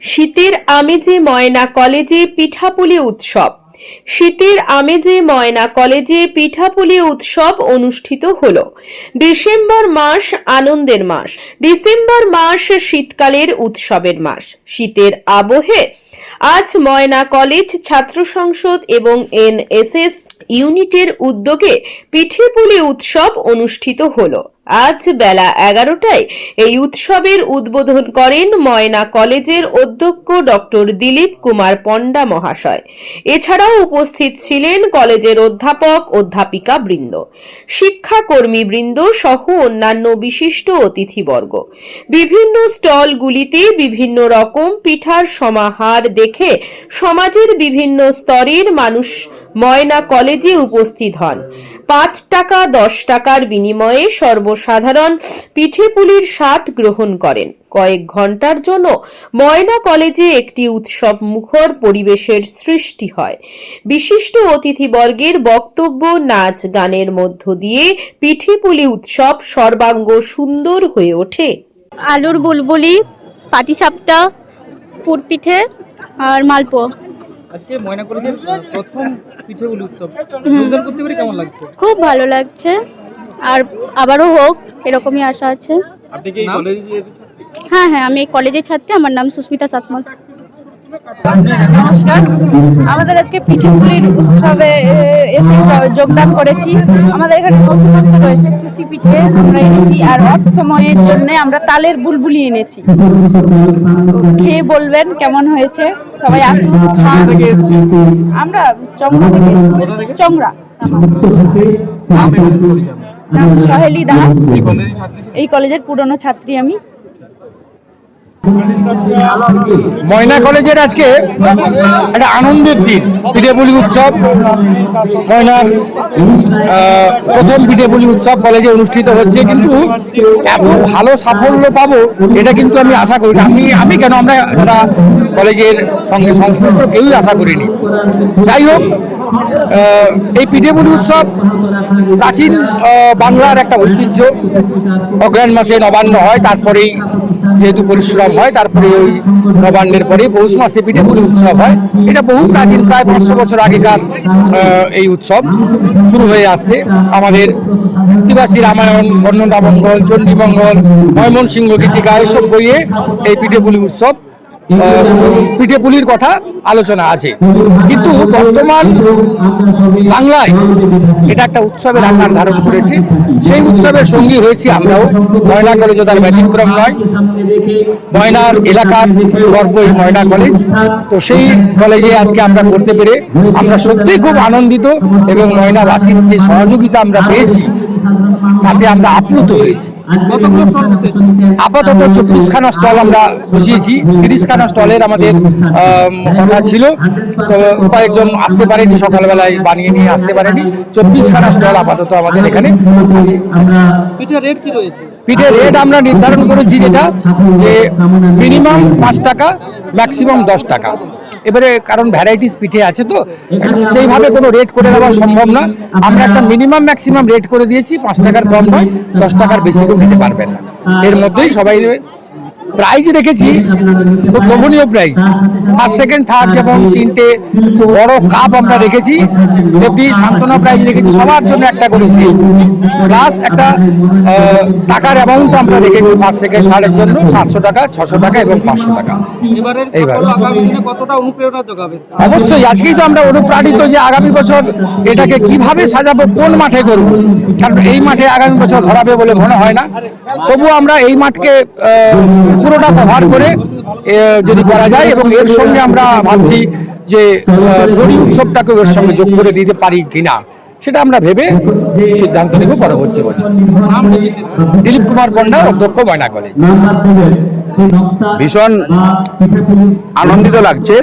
শীতের আমেজে ময়না কলেজে পিঠাপুলি উৎসব। শীতের আমেজে ময়না কলেজে পিঠাপুলি উৎসব অনুষ্ঠিত হল। ডিসেম্বর মাস আনন্দের মাস। ডিসেম্বর মাস শীতকালের উৎসবের মাস। শীতের আবহে আজ ময়না কলেজ ছাত্র সংসদ এবং এনএসএস ইউনিটের উদ্যোগে পিঠেপুলি উৎসব অনুষ্ঠিত হলো। আজ বেলা এগারোটায় এই উৎসবের উদ্বোধন করেন ময়না কলেজের অধ্যক্ষ ডক্টর দিলীপ কুমার পণ্ডা মহাশয়। এছাড়াও উপস্থিত ছিলেন কলেজের অধ্যাপক, অধ্যাপিকা বৃন্দ, শিক্ষাকর্মী বৃন্দ সহ অন্যান্য বিশিষ্ট অতিথিবর্গ। বিভিন্ন স্টলগুলিতে বিভিন্ন রকম পিঠার সমাহার দেখে সমাজের বিভিন্ন স্তরের মানুষ ময়না কলেজে উপস্থিত হন। পাঁচ টাকা, দশ টাকার বিনিময়ে সর্বসাধারণ পিঠেপুলির স্বাদ গ্রহণ করেন। কয়েক ঘণ্টার জন্য ময়না কলেজে একটি উৎসব মুখর পরিবেশের সৃষ্টি হয়। বিশিষ্ট অতিথিবর্গের বক্তব্য, নাচ, গানের মধ্য দিয়ে পিঠেপুলি উৎসব সর্বাঙ্গ সুন্দর হয়ে ওঠে। আলুর বুলবুলি, পাটিসাপটা, পুরপিঠে আর মালপো আজকে ময়না কলেজের প্রথম পিঠেগুলি উৎসব। যোগদান করতে পেরে কেমন লাগছে? খুব ভালো লাগছে। আর আবারও হোক এরকমই আশা আছে। আপনি কি কলেজে হ্যাঁ হ্যাঁ আমি এই কলেজের ছাত্রী আমার নাম সুস্মিতা শাসমল নমস্কার। আমাদের আজকে পিঠেপুলির উৎসবে এসে যোগদান করেছি। আমাদের এখানে নতুনত্ব রয়েছে চুষি পিঠে আমরা এনেছি আর অফ সময়ের জন্য আমরা তালের বুলবুলি এনেছি। খেয়ে বলবেন কেমন হয়েছে? সবাই আসুন আমরা চংড়া থেকে এসেছি। নাম সহেলি দাস। এই কলেজের পুরনো ছাত্রী আমি। ময়না কলেজের আজকে একটা আনন্দের দিন পিঠেপুলি উৎসব। ময়নার প্রথম পিঠেপুলি উৎসব কলেজে অনুষ্ঠিত হচ্ছে, কিন্তু এত ভালো সাফল্য পাবো, এটা কিন্তু আমি আশা করি। আমি আমি কেন আমরা যারা কলেজের সঙ্গে সংশ্লিষ্ট কেউই আশা করিনি। যাই হোক এই পিঠেপুলি উৎসব প্রাচীন বাংলার একটা ঐতিহ্য। অগ্রাণ মাসে নবান্ন হয়, তারপরেই যেহেতু পরিশ্রম হয়, তারপরে ওই নবান্নের পরে পৌষ মাসে পিঠেপুরি উৎসব হয়। এটা বহু প্রাচীন, প্রায় পাঁচশো বছর আগেকার এই উৎসব শুরু হয়ে আসছে। আমাদের প্রতিবাসী রামায়ণ বর্ণনা মঙ্গল চণ্ডীমঙ্গল, ময়মনসিংহ গীতিকা, এইসব বইয়ে এই পিঠেপুলি উৎসব পিঠেপুলির কথা আলোচনা আছে। কিন্তু বর্তমান বাংলায় এটা একটা উৎসবের আকার ধারণ করেছে। সেই উৎসবের সঙ্গী হয়েছি আমরাও। ময়না কলেজ তার ব্যতিক্রম নয়। ময়নার এলাকার গর্ব ময়না কলেজ। তো সেই কলেজে আজকে আমরা করতে পেরে আমরা সত্যিই খুব আনন্দিত এবং ময়নাবাসীর যে সহযোগিতা আমরা পেয়েছি, তাতে আমরা আপ্লুত হয়েছি। আপাতত চব্বিশখানা স্টল আমরা বসিয়েছি তিরিশখানা স্টলের আমাদের কথা ছিল। কয়েকজন আসতে পারেনি সকালবেলায় বানিয়ে নিয়ে আসতে পারেনি। চব্বিশখানা স্টল আপাতত আমাদের এখানে পিঠের রেট কি রয়েছে? পিঠের রেট আমরা নির্ধারণ করেছি যেটা যে মিনিমাম পাঁচ টাকা ম্যাক্সিমাম দশ টাকা। এবারে কারণ ভ্যারাইটিস পিঠে আছে তো সেইভাবে কোনো রেট করে দেওয়া সম্ভব না। আমরা একটা মিনিমাম ম্যাক্সিমাম রেট করে দিয়েছি পাঁচ টাকার কম নয় দশ টাকার বেশি নিতে পারবেন না। এর মধ্যেই সবাই প্রাইজ রেখেছি খুব লোভনীয় প্রাইজ ফার্স্ট সেকেন্ড থার্ড এবং তিনটে বড় কাপ আমরা রেখেছি এমনি সান্ত্বনা প্রাইজ রেখেছি সবার জন্য একটা করেছি প্লাস একটা টাকার অ্যামাউন্ট আমরা রেখেছি ফার্স্ট সেকেন্ড থার্ডের জন্য সাতশো টাকা ছশো টাকা এবং পাঁচশো টাকা। যোগাবে? অবশ্যই আজকেই তো আমরা অনুপ্রাণিত যে আগামী বছর এটাকে কীভাবে সাজাবো কোন মাঠে করব? কারণ এই মাঠে আগামী বছর ধরাবে বলে মনে হয় না। তবু আমরা এই মাঠকে পুরোটা কভার করে যদি করা যায় এবং এর সঙ্গে আমরা ভাবছি যে দড়ি উৎসবটাকে ওর সঙ্গে যোগ করে দিতে পারি কিনা সেটা আমরা ভেবে সিদ্ধান্ত নেব পরবর্তী বছর। দিলীপ কুমার পণ্ডা অধ্যক্ষ ময়না কলেজ। ভীষণ আনন্দিত লাগছে।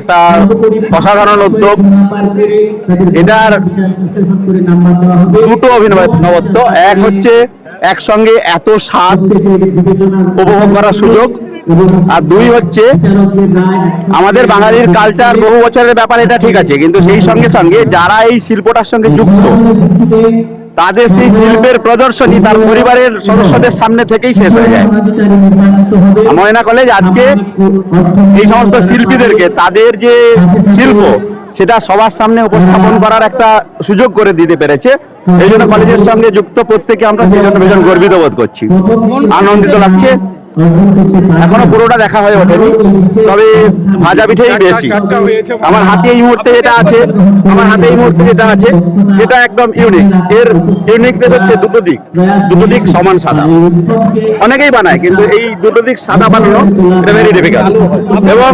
একটা অসাধারণ উদ্যোগ। এটার দুটো অভিনবত্ব এক হচ্ছে একসঙ্গে এত স্বাদ উপভোগ করার সুযোগ। আর দুই হচ্ছে, আমাদের বাঙালির কালচার বহু বছরের ব্যাপার, এটা ঠিক আছে। কিন্তু সেই সঙ্গে সঙ্গে যারা এই শিল্পটার সঙ্গে যুক্ত, তাদের সেই শিল্পের প্রদর্শনী তার পরিবারের সদস্যদের সামনে থেকেই শেষ হয়ে যায়। ময়না কলেজ আজকে এই সমস্ত শিল্পীদেরকে, তাদের যে শিল্প সেটা সবার সামনে উপস্থাপন করার একটা সুযোগ করে দিতে পেরেছে। এই জন্য কলেজের সঙ্গে যুক্ত প্রত্যেকে আমরা সেই জন্য ভীষণ গর্বিত বোধ করছি। আনন্দিত লাগছে। এখনও পুরোটা দেখা হয়ে ওঠেনি। তবে ভাজা পিঠেই বেশি। আমার হাতে এই মুহূর্তে যেটা আছে আমার হাতে এই মুহূর্তে যেটা আছে এটা একদম ইউনিক এর ইউনিকনেস হচ্ছে দুটো দিক। দুটো দিক সমান সাদা। অনেকেই বানায় কিন্তু এই দুটো দিক সাদা বানানো এটা ভেরি ডিফিকাল্ট এবং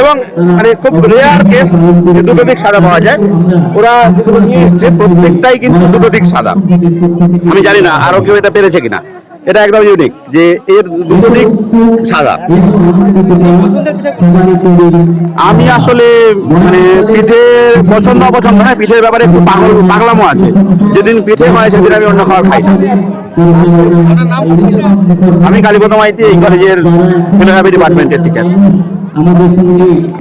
এবং মানে খুব রেয়ার কেস দুটো দিক সাদা পাওয়া যায়। ওরা নিয়ে এসছে প্রত্যেকটাই কিন্তু দুটো দিক সাদা। আমি জানি না আরও কেউ এটা পেরেছে কিনা। এটা একদম ইউনিক যে এর দুটো দিক সাদা? আমি আসলে মানে পিঠে পছন্দ অপছন্দ নয়, পিঠের ব্যাপারে পাগল পাগলামো আছে যেদিন পিঠে হয়, সেদিন আমি অন্য খাবার খাই? আমি কালীপদ মাইতি এই কলেজের ফিলোসফি ডিপার্টমেন্টের টিচার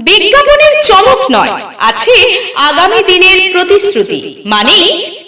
বিজ্ঞাপনের চমক নয়, আছে আগামী দিনের প্রতিশ্রুতি মানে